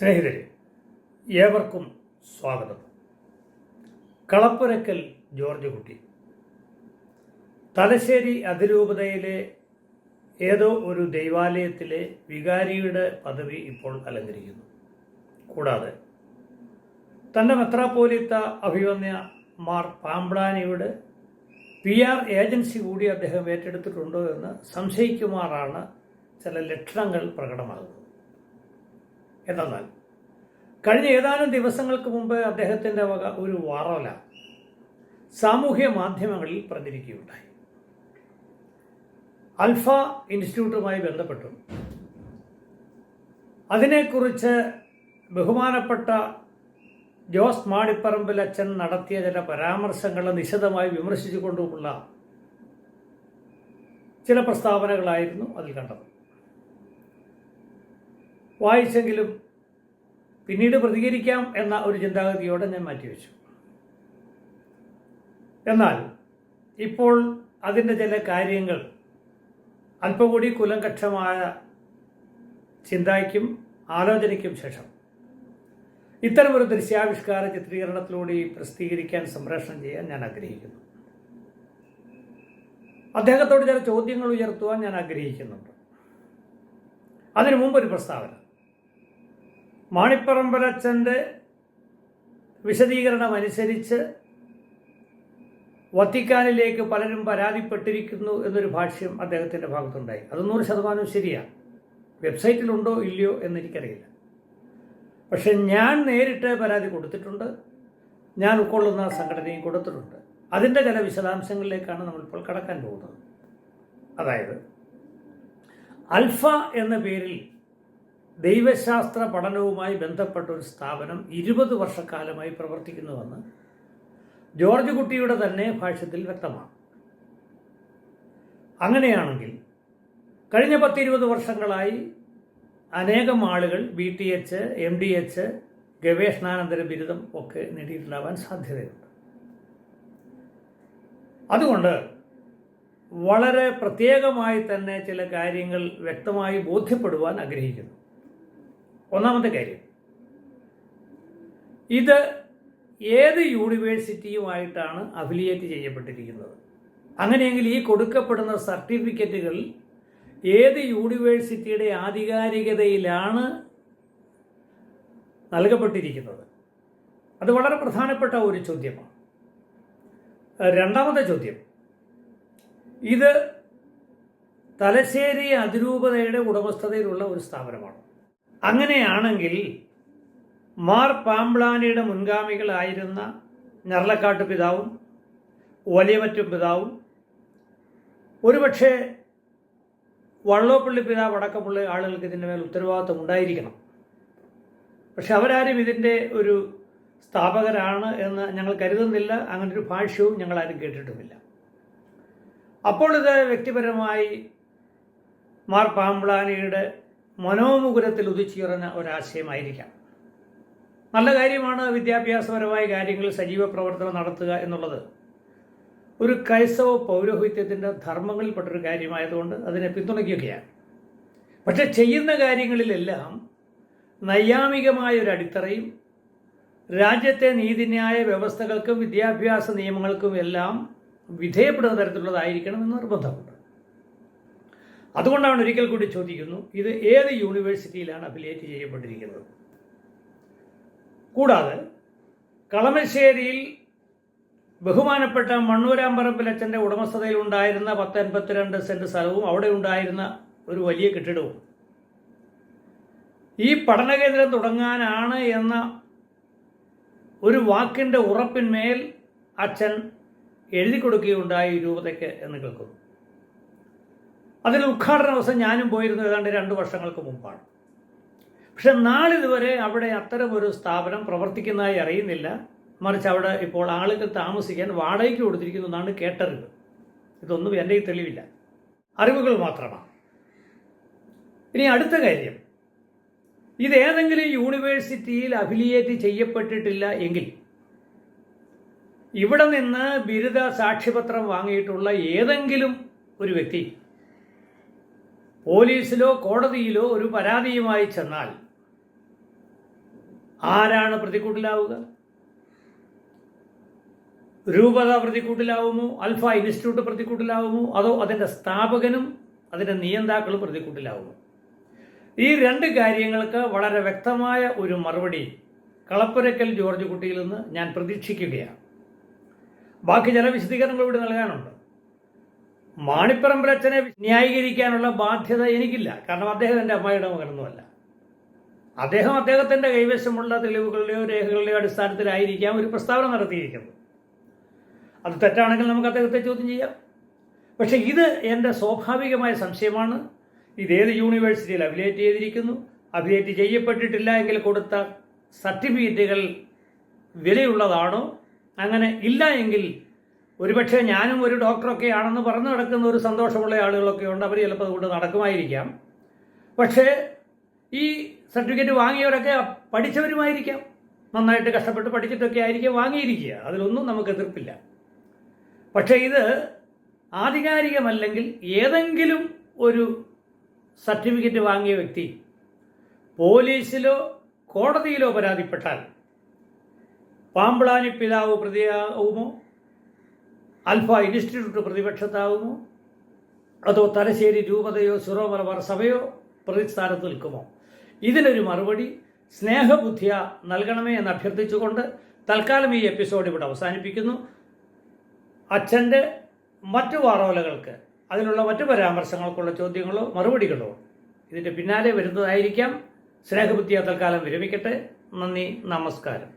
സ്നേഹിതരെ ഏവർക്കും സ്വാഗതം. കളപ്പുരക്കൽ ജോർജ് കുട്ടി. തലശ്ശേരി അതിരൂപതയിലെ ഏതോ ഒരു ദൈവാലയത്തിലെ വികാരിയുടെ പദവി ഇപ്പോൾ അലങ്കരിക്കുന്നു. കൂടാതെ തന്റെ മെത്രാപ്പോലിത്ത അഭിവന്യ മാർ പാമ്പ്ളാനിയുടെ പി ആർ ഏജൻസി കൂടി അദ്ദേഹം ഏറ്റെടുത്തിട്ടുണ്ടോ എന്ന് സംശയിക്കുമാറാണ് ചില ലക്ഷണങ്ങൾ പ്രകടമാകുന്നത്. എന്നാൽ കഴിഞ്ഞ ഏതാനും ദിവസങ്ങൾക്ക് മുമ്പ് അദ്ദേഹത്തിന്റെ വക ഒരു വറല സാമൂഹ്യ മാധ്യമങ്ങളിൽ പ്രചരിക്കുകയുണ്ടായി. അൽഫ ഇൻസ്റ്റിറ്റ്യൂട്ടുമായി ബന്ധപ്പെട്ടു. അതിനെക്കുറിച്ച് ബഹുമാനപ്പെട്ട ജോസ് മാടിപ്പറമ്പിൽ അച്ഛൻ നടത്തിയ ചില പരാമർശങ്ങളെ നിശിതമായി വിമർശിച്ചുകൊണ്ടുമുള്ള ചില പ്രസ്താവനകളായിരുന്നു അതിൽ കണ്ടത്. വായിച്ചെങ്കിലും പിന്നീട് പ്രതികരിക്കാം എന്ന ഒരു ചിന്താഗതിയോടെ ഞാൻ മാറ്റിവെച്ചു. എന്നാൽ ഇപ്പോൾ അതിന്റെ ചില കാര്യങ്ങൾ അല്പം കൂടി കുലങ്കക്ഷമായ ചിന്തയ്ക്കും ആലോചനയ്ക്കും ശേഷം. ഇത്തരമൊരു ദൃശ്യാവിഷ്കാര ചിത്രീകരണത്തിലൂടെ പ്രസിദ്ധീകരിക്കാൻ സംപ്രേഷണം ചെയ്യാൻ ഞാൻ ആഗ്രഹിക്കുന്നു. അദ്ദേഹത്തോട് ചില ചോദ്യങ്ങൾ ഉയർത്തുവാൻ ഞാൻ ആഗ്രഹിക്കുന്നുണ്ട്. അതിനു മുമ്പ് ഒരു പ്രസ്താവന. മാണിപ്പറമ്പലച്ചന്റെ വിശദീകരണമനുസരിച്ച് വത്തിക്കാനിലേക്ക് പലരും പരാതിപ്പെട്ടിരിക്കുന്നു എന്നൊരു ഭാഷ്യം അദ്ദേഹത്തിന്റെ ഭാഗത്തുണ്ടായി. അത് നൂറ് ശതമാനം ശരിയാണ് വെബ്സൈറ്റിലുണ്ടോ ഇല്ലയോ എന്നെനിക്കറിയില്ല. പക്ഷെ ഞാൻ നേരിട്ട് പരാതി കൊടുത്തിട്ടുണ്ട്. ഞാൻ ഉൾക്കൊള്ളുന്ന സംഘടനയും കൊടുത്തിട്ടുണ്ട്. അതിന്റെ ചില വിശദാംശങ്ങളിലേക്കാണ് നമ്മളിപ്പോൾ കടക്കാൻ പോകുന്നത്. അതായത് അൽഫ എന്ന പേരിൽ ദൈവശാസ്ത്ര പഠനവുമായി ബന്ധപ്പെട്ട ഒരു സ്ഥാപനം ഇരുപത് വർഷക്കാലമായി പ്രവർത്തിക്കുന്നുവെന്ന് ജോർജ് കുട്ടിയുടെ തന്നെ ഭാഷ്യത്തിൽ വ്യക്തമാണ്. അങ്ങനെയാണെങ്കിൽ കഴിഞ്ഞ പത്തിരുപത് വർഷങ്ങളായി അനേകം ആളുകൾ B T H M D H ഗവേഷണാനന്തര ബിരുദം ഒക്കെ നേടിയിട്ടുണ്ടാവാൻ സാധ്യതയുണ്ട്. അതുകൊണ്ട് വളരെ പ്രത്യേകമായി തന്നെ ചില കാര്യങ്ങൾ വ്യക്തമായി ബോധ്യപ്പെടുവാൻ ആഗ്രഹിക്കുന്നു. ഒന്നാമത്തെ കാര്യം. ഇത് ഏത് യൂണിവേഴ്സിറ്റിയുമായിട്ടാണ് അഫിലിയേറ്റ് ചെയ്യപ്പെട്ടിരിക്കുന്നത്? അങ്ങനെയെങ്കിൽ ഈ കൊടുക്കപ്പെടുന്ന സർട്ടിഫിക്കറ്റുകൾ ഏത് യൂണിവേഴ്സിറ്റിയുടെ ആധികാരികതയിലാണ് നൽകപ്പെട്ടിരിക്കുന്നത്? അത് വളരെ പ്രധാനപ്പെട്ട ഒരു ചോദ്യമാണ്. രണ്ടാമത്തെ ചോദ്യം. ഇത് തലശ്ശേരി അതിരൂപതയുടെ ഉടമസ്ഥതയിലുള്ള ഒരു സ്ഥാപനമാണ്. അങ്ങനെയാണെങ്കിൽ മാർ പാമ്പ്ലാനിയുടെ മുൻഗാമികളായിരുന്ന ഞർലക്കാട്ട് പിതാവും വലിയമറ്റും പിതാവും ഒരുപക്ഷെ വള്ളോപ്പള്ളി പിതാവ് അടക്കമുള്ള ആളുകൾക്ക് ഇതിന്റെ മേൽ ഉത്തരവാദിത്വം ഉണ്ടായിരിക്കണം. പക്ഷെ അവരാരും ഇതിന്റെ ഒരു സ്ഥാപകരാണ് എന്ന് ഞങ്ങൾ കരുതുന്നില്ല. അങ്ങനൊരു ഭാഷ്യവും ഞങ്ങളാരും കേട്ടിട്ടുമില്ല. അപ്പോൾ ഇത് വ്യക്തിപരമായി മാർ പാമ്പ്ലാനിയുടെ മനോമുകുരത്തിൽ ഉദിച്ചുയറുന്ന ഒരാശയമായിരിക്കാം. നല്ല കാര്യമാണ് വിദ്യാഭ്യാസപരമായ കാര്യങ്ങളിൽ സജീവ പ്രവർത്തനം നടത്തുക എന്നുള്ളത്. ഒരു ക്രൈസ്തവ പൗരോഹിത്യത്തിന്റെ ധർമ്മങ്ങളിൽപ്പെട്ടൊരു കാര്യമായതുകൊണ്ട് അതിനെ പിന്തുണയ്ക്കുകയാണ്. പക്ഷെ ചെയ്യുന്ന കാര്യങ്ങളിലെല്ലാം നൈയാമികമായ ഒരു അടിത്തറയും രാജ്യത്തെ നീതിന്യായ വ്യവസ്ഥകൾക്കും വിദ്യാഭ്യാസ നിയമങ്ങൾക്കും എല്ലാം വിധേയപ്പെടുന്ന തരത്തിലുള്ളതായിരിക്കണം എന്ന് നിർബന്ധമുണ്ട്. അതുകൊണ്ടാണ് ഒരിക്കൽ കൂടി ചോദിക്കുന്നു ഇത് ഏത് യൂണിവേഴ്സിറ്റിയിലാണ് അഫിലിയേറ്റ് ചെയ്യപ്പെട്ടിരിക്കുന്നത്? കൂടാതെ കളമശ്ശേരിയിൽ ബഹുമാനപ്പെട്ട മണ്ണൂരാമ്പറമ്പിലച്ചന്റെ ഉടമസ്ഥതയിൽ ഉണ്ടായിരുന്ന പത്ത് എൺപത്തിരണ്ട് സ്ഥലവും അവിടെ ഉണ്ടായിരുന്ന ഒരു വലിയ കെട്ടിടവും. ഈ പഠനകേന്ദ്രം തുടങ്ങാനാണ് എന്ന ഒരു വാക്കിന്റെ ഉറപ്പിന്മേൽ അച്ഛൻ എഴുതി കൊടുക്കുകയുണ്ടായി രൂപതയ്ക്ക് എന്ന് കേൾക്കുന്നു. അതിൽ ഉദ്ഘാടന ദിവസം ഞാനും പോയിരുന്നു ഏതാണ്ട് രണ്ട് വർഷങ്ങൾക്ക് മുമ്പാണ്. പക്ഷെ നാളിതുവരെ അവിടെ അത്തരമൊരു സ്ഥാപനം പ്രവർത്തിക്കുന്നതായി അറിയുന്നില്ല. മറിച്ച് അവിടെ ഇപ്പോൾ ആളുകൾ താമസിക്കാൻ വാടകയ്ക്ക് കൊടുത്തിരിക്കുന്നു എന്നാണ് കേട്ടറിവ്. ഇതൊന്നും എന്റെ ഈ തെളിവില്ല. അറിവുകൾ മാത്രമാണ്. ഇനി അടുത്ത കാര്യം. ഇത് ഏതെങ്കിലും യൂണിവേഴ്സിറ്റിയിൽ അഫിലിയേറ്റ് ചെയ്യപ്പെട്ടിട്ടില്ല എങ്കിൽ ഇവിടെ നിന്ന് ബിരുദ സാക്ഷ്യപത്രം വാങ്ങിയിട്ടുള്ള ഏതെങ്കിലും ഒരു വ്യക്തി പോലീസിലോ കോടതിയിലോ ഒരു പരാതിയുമായി ചെന്നാൽ ആരാണ് പ്രതിക്കൂട്ടിലാവുക? രൂപത പ്രതിക്കൂട്ടിലാവുമോ? അൽഫ ഇൻസ്റ്റിറ്റ്യൂട്ട് പ്രതിക്കൂട്ടിലാവുമോ? അതോ അതിന്റെ സ്ഥാപകനും അതിന്റെ നിയന്താക്കളും പ്രതിക്കൂട്ടിലാവുമോ? ഈ രണ്ട് കാര്യങ്ങൾക്ക് വളരെ വ്യക്തമായ ഒരു മറുപടി കളപ്പുരക്കൽ ജോർജ് കുട്ടിയിൽ നിന്ന് ഞാൻ പ്രതീക്ഷിക്കുകയാണ്. ബാക്കി ചില വിശദീകരണങ്ങൾ ഇവിടെ നൽകാനുണ്ട്. മാണിപ്പറമ്പിലച്ഛനെ ന്യായീകരിക്കാനുള്ള ബാധ്യത എനിക്കില്ല. കാരണം അദ്ദേഹം എന്റെ അമ്മയുടെ മകനൊന്നുമല്ല. അദ്ദേഹം അദ്ദേഹത്തിന്റെ കൈവശമുള്ള തെളിവുകളുടെയോ രേഖകളുടെയോ അടിസ്ഥാനത്തിലായിരിക്കാം ഒരു പ്രസ്താവന നടത്തിയിരിക്കുന്നത്. അത് തെറ്റാണെങ്കിൽ നമുക്ക് അദ്ദേഹത്തെ ചോദ്യം ചെയ്യാം. പക്ഷേ ഇത് എന്റെ സ്വാഭാവികമായ സംശയമാണ്. ഇതേത് യൂണിവേഴ്സിറ്റിയിൽ അഫിലിയേറ്റ് ചെയ്തിരിക്കുന്നു? അഫിലിയേറ്റ് ചെയ്യപ്പെട്ടിട്ടില്ല എങ്കിൽ കൊടുത്ത സർട്ടിഫിക്കറ്റുകൾ വിലയുള്ളതാണോ? അങ്ങനെ ഇല്ല എങ്കിൽ ഒരുപക്ഷെ ഞാനും ഒരു ഡോക്ടറൊക്കെ ആണെന്ന് പറഞ്ഞു നടക്കുന്ന ഒരു സന്തോഷമുള്ള ആളുകളൊക്കെ ഉണ്ട്. അവർ ചിലപ്പോൾ അതുകൊണ്ട് നടക്കുമായിരിക്കാം. പക്ഷേ ഈ സർട്ടിഫിക്കറ്റ് വാങ്ങിയവരൊക്കെ പഠിച്ചവരുമായിരിക്കാം. നന്നായിട്ട് കഷ്ടപ്പെട്ട് പഠിച്ചിട്ടൊക്കെ ആയിരിക്കും വാങ്ങിയിരിക്കുക. അതിലൊന്നും നമുക്ക് എതിർപ്പില്ല. പക്ഷേ ഇത് ആധികാരികമല്ലെങ്കിൽ ഏതെങ്കിലും ഒരു സർട്ടിഫിക്കറ്റ് വാങ്ങിയ വ്യക്തി പോലീസിലോ കോടതിയിലോ പരാതിപ്പെട്ടാൽ പാമ്പിളാനി പിതാവ് പ്രതിയാവുമോ? അൽഫ ഇൻസ്റ്റിറ്റ്യൂട്ട് പ്രതിപക്ഷത്താവുമോ? അതോ തലശ്ശേരി രൂപതയോ സിറോ മലബാർ സഭയോ പ്രതിസ്ഥാനത്ത് നിൽക്കുമോ? ഇതിനൊരു മറുപടി സ്നേഹബുദ്ധിയ നൽകണമേ എന്ന് അഭ്യർത്ഥിച്ചുകൊണ്ട് തൽക്കാലം ഈ എപ്പിസോഡ് ഇവിടെ അവസാനിപ്പിക്കുന്നു. അച്ഛന്റെ മറ്റു വാറോലകൾക്ക് അതിനുള്ള മറ്റു പരാമർശങ്ങൾക്കുള്ള ചോദ്യങ്ങളോ മറുപടികളോ ഇതിന്റെ പിന്നാലെ വരുന്നതായിരിക്കാം. സ്നേഹബുദ്ധിയ തൽക്കാലം വിരമിക്കട്ടെ. നന്ദി നമസ്കാരം.